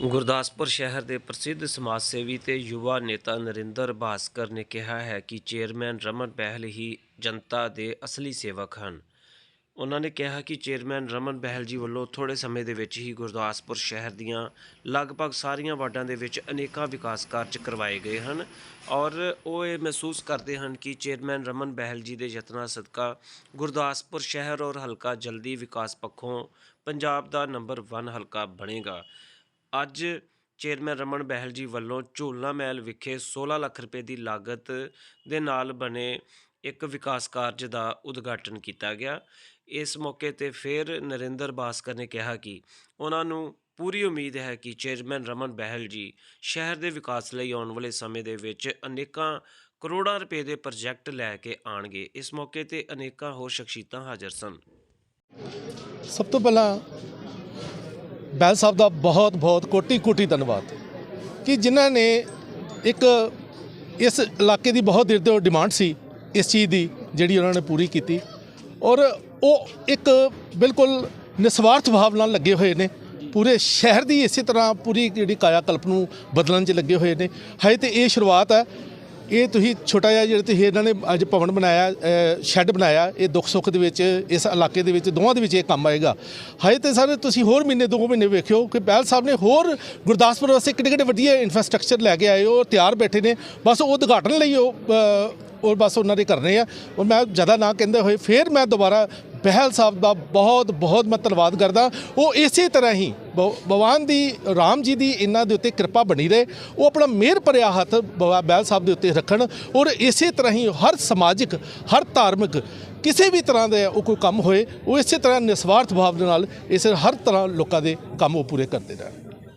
ਗੁਰਦਾਸਪੁਰ ਸ਼ਹਿਰ ਦੇ ਪ੍ਰਸਿੱਧ ਸਮਾਜ ਸੇਵੀ ਤੇ ਯੁਵਾ ਨੇਤਾ ਨਰਿੰਦਰ ਭਾਸਕਰ ਨੇ ਕਿਹਾ ਹੈ ਕਿ ਚੇਅਰਮੈਨ ਰਮਨ ਬਹਿਲ ਹੀ ਜਨਤਾ ਦੇ ਅਸਲੀ ਸੇਵਕ ਹਨ। ਉਹਨਾਂ ਨੇ ਕਿਹਾ ਕਿ ਚੇਅਰਮੈਨ ਰਮਨ ਬਹਿਲ ਜੀ ਵੱਲੋਂ ਥੋੜੇ ਸਮੇਂ ਦੇ ਵਿੱਚ ਹੀ ਗੁਰਦਾਸਪੁਰ ਸ਼ਹਿਰ ਦੀਆਂ ਲਗਭਗ ਸਾਰੀਆਂ ਵਾਰਡਾਂ ਦੇ ਵਿੱਚ ਅਨੇਕਾਂ ਵਿਕਾਸ ਕਾਰਜ ਕਰਵਾਏ ਗਏ ਹਨ ਔਰ ਉਹ ਇਹ ਮਹਿਸੂਸ ਕਰਦੇ ਹਨ ਕਿ ਚੇਅਰਮੈਨ ਰਮਨ ਬਹਿਲ ਜੀ ਦੇ ਯਤਨਾਂ ਸਦਕਾ ਗੁਰਦਾਸਪੁਰ ਸ਼ਹਿਰ ਔਰ ਹਲਕਾ ਜਲਦੀ ਵਿਕਾਸ ਪੱਖੋਂ ਪੰਜਾਬ ਦਾ ਨੰਬਰ 1 ਹਲਕਾ ਬਣੇਗਾ। ਅੱਜ ਚੇਅਰਮੈਨ ਰਮਨ ਬਹਿਲ ਜੀ ਵੱਲੋਂ ਝੂਲਣਾ ਮਹਿਲ ਵਿਖੇ 16 ਲੱਖ ਰੁਪਏ ਦੀ ਲਾਗਤ ਦੇ ਨਾਲ ਬਣੇ ਇੱਕ ਵਿਕਾਸ ਕਾਰਜ ਦਾ ਉਦਘਾਟਨ ਕੀਤਾ ਗਿਆ। ਇਸ ਮੌਕੇ ਤੇ ਫਿਰ ਨਰਿੰਦਰ ਭਾਸਕਰ ਨੇ ਕਿਹਾ ਕਿ ਉਹਨਾਂ ਨੂੰ ਪੂਰੀ ਉਮੀਦ ਹੈ ਕਿ ਚੇਅਰਮੈਨ ਰਮਨ ਬਹਿਲ ਜੀ ਸ਼ਹਿਰ ਦੇ ਵਿਕਾਸ ਲਈ ਆਉਣ ਵਾਲੇ ਸਮੇਂ ਦੇ ਵਿੱਚ ਅਨੇਕਾਂ ਕਰੋੜਾਂ ਰੁਪਏ ਦੇ ਪ੍ਰੋਜੈਕਟ ਲੈ ਕੇ ਆਣਗੇ ਇਸ ਮੌਕੇ ਤੇ ਅਨੇਕਾਂ ਹੋਰ ਸ਼ਖਸੀਅਤਾਂ ਹਾਜ਼ਰ ਸਨ। ਸਭ ਤੋਂ ਪਹਿਲਾਂ ਬੈਲ ਸਾਹਿਬ ਦਾ ਬਹੁਤ ਬਹੁਤ ਕੋਟੀ ਕੋਟੀ ਧੰਨਵਾਦ ਕਿ ਜਿਨ੍ਹਾਂ ਨੇ ਇੱਕ ਇਸ ਇਲਾਕੇ ਦੀ ਬਹੁਤ ਦੇਰ ਤੋਂ ਡਿਮਾਂਡ ਸੀ ਇਸ ਚੀਜ਼ ਦੀ ਜਿਹੜੀ ਉਹਨਾਂ ਨੇ ਪੂਰੀ ਕੀਤੀ ਔਰ ਉਹ ਇੱਕ ਬਿਲਕੁਲ ਨਿਸਵਾਰਥ ਭਾਵ ਨਾਲ ਲੱਗੇ ਹੋਏ ਨੇ, ਪੂਰੇ ਸ਼ਹਿਰ ਦੀ ਇਸੇ ਤਰ੍ਹਾਂ ਪੂਰੀ ਜਿਹੜੀ ਕਾਇਆ ਕਲਪ ਨੂੰ ਬਦਲਣ 'ਚ ਲੱਗੇ ਹੋਏ ਨੇ। ਹਜੇ ਤੇ ਇਹ ਸ਼ੁਰੂਆਤ ਹੈ ਇਹ ਤੁਸੀਂ ਛੋਟਾ ਜਿਹਾ ਜਿਹੜਾ ਤੁਸੀਂ ਇਹਨਾਂ ਨੇ ਅੱਜ ਭਵਨ ਬਣਾਇਆ ਸ਼ੈੱਡ ਬਣਾਇਆ ਇਹ ਦੁੱਖ ਸੁੱਖ ਦੇ ਵਿੱਚ ਇਸ ਇਲਾਕੇ ਦੇ ਵਿੱਚ ਦੋਵਾਂ ਦੇ ਵਿੱਚ ਇਹ ਕੰਮ ਆਏਗਾ। ਹਜੇ ਤੇ ਸਰ ਤੁਸੀਂ ਹੋਰ ਮਹੀਨੇ ਦੋ ਮਹੀਨੇ ਵੇਖਿਓ ਕਿ ਬਹਿਲ ਸਾਹਿਬ ਨੇ ਹੋਰ ਗੁਰਦਾਸਪੁਰ ਵਾਸਤੇ ਕਿੱਡੇ ਕਿੱਡੇ ਵਧੀਆ ਇਨਫਰਾਸਟ੍ਰਕਚਰ ਲੈ ਕੇ ਆਏ ਹੋ ਉਹ ਤਿਆਰ ਬੈਠੇ ਨੇ। ਬਸ ਉਹ ਉਦਘਾਟਨ ਲਈ ਉਹ ਅ, ਬਸ ਉਹਨਾਂ ਦੇ ਕਰਨੇ ਆ। ਔਰ ਮੈਂ ਜ਼ਿਆਦਾ ਨਾ ਕਹਿੰਦੇ ਹੋਏ ਫਿਰ ਮੈਂ ਦੁਬਾਰਾ ਬਹਿਲ ਸਾਹਿਬ ਦਾ ਬਹੁਤ ਬਹੁਤ ਮੈਂ ਧੰਨਵਾਦ ਕਰਦਾ। ਉਹ ਇਸੇ ਤਰ੍ਹਾਂ ਹੀ ਭ- ਭਗਵਾਨ ਦੀ, ਰਾਮ ਜੀ ਦੀ ਇਹਨਾਂ ਦੇ ਉੱਤੇ ਕਿਰਪਾ ਬਣੀ ਰਹੇ। ਉਹ ਆਪਣਾ ਮਿਹਰ ਭਰਿਆ ਹੱਥ ਬਾਬਾ ਬਹਿਲ ਸਾਹਿਬ ਦੇ ਉੱਤੇ ਰੱਖਣ ਔਰ ਇਸੇ ਤਰ੍ਹਾਂ ਹੀ ਹਰ ਸਮਾਜਿਕ, ਹਰ ਧਾਰਮਿਕ ਕਿਸੇ ਵੀ ਤਰ੍ਹਾਂ ਦਾ ਉਹ ਕੋਈ ਕੰਮ ਹੋਏ, ਉਹ ਇਸੇ ਤਰ੍ਹਾਂ ਨਿਸਵਾਰਥ ਭਾਵ ਦੇ ਨਾਲ ਇਸ ਹਰ ਤਰ੍ਹਾਂ ਲੋਕਾਂ ਦੇ ਕੰਮ ਉਹ ਪੂਰੇ ਕਰਦੇ ਰਹਿਣ।